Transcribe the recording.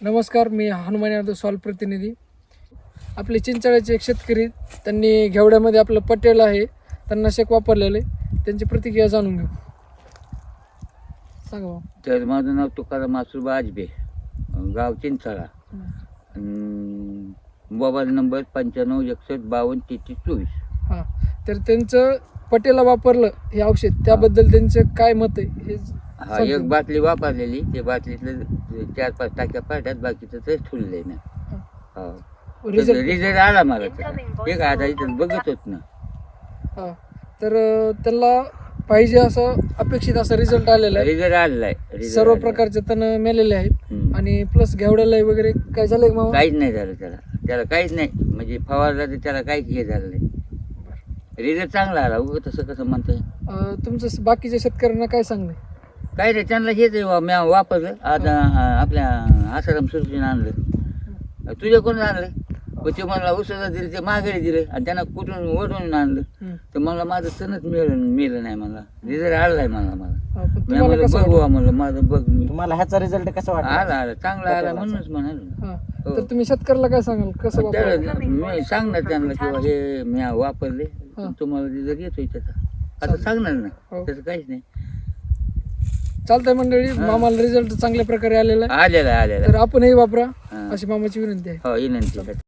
नमस्कार मी हनुमान यादव सॉल प्रतिनिधी. आपले चिंचाळ्याचे एक शेतकरी त्यांनी घेवड्यामध्ये आपलं पटेल आहे त्यांना शेक वापरलेलं. त्यांची प्रतिक्रिया जाणून घेऊ. सांगा भाऊ. तर माझं नाव तुकाराम मासुबा आजबे गाव चिंचाळा. अन मोबाईल नंबर पंच्याण्णव एकसष्ट बावन्न तेहतीस चोवीस. हां. तर त्यांचं पटेला वापरलं हे औषध. त्याबद्दल त्यांचं काय मत आहे हे हा. एक बाटली वापरलेली ते बाटलीतलं चार पाच टाक्या पाट्यात बाकीचं तेच ठेवलेलं आहे ना. हा. रिझल्ट आला मला त्याचा. एक आता इथं बघत होत ना. हां. तर अं, त्यांना पाहिजे असं अपेक्षित असा रिझल्ट आलेला आहे. रिझल्ट आलेला आहे. Result सर्व आलेला आहे. प्रकारचे तण मेलेले आहेत. हम्म. आणि प्लस घेवड्याला वगैरे काय झालंय का मामा? काहीच नाही झालं त्याला. त्याला काहीच नाही. म्हणजे फवारला तर त्याला काहीच हे झालं नाही. रिझल्ट चांगला आला. उगं तसं कसं म्हणतोय? अं, तुमचं स- बाकीच्या शेतकऱ्यांना काय सांगणे काय रे त्यांना हेच म्या वापरलं. आता आपल्या आसाराम सुरतीने आणलं. तुझ्या कोण आणलं? मग ते मला उसाला दिले ते माघारी दिले आणि त्यांना कुठून ओढून आणलं. तर मला माझं सणच मिळलं मिळलं नाही मला. रिझल्ट आलाय मला मला. हा, मी तुम्हाला म्हणलं कसं बघू वाटलं? म्हणलं माझं बघ मी. तुम्हाला ह्याचा रिझल्ट कसा वाटला? आला आला. चांगला आला म्हणूनच म्हणाल. हा. तर तुम्ही शेतकऱ्याला काय सांगाल? कसं मी सांगणार त्यांना किंवा हे मी वापरले. तुम्हाला रिझल्ट येतोय त्याचा. आता सांगणार ना. हो. त्याचं काहीच नाही. चालतंय मंडळी मामाला रिझल्ट चांगल्या प्रकारे आलेला आहे आलेला आहे, आलेला तर आपणही वापरा. अशी मामाची विनंती आहे आहे. हो विनंती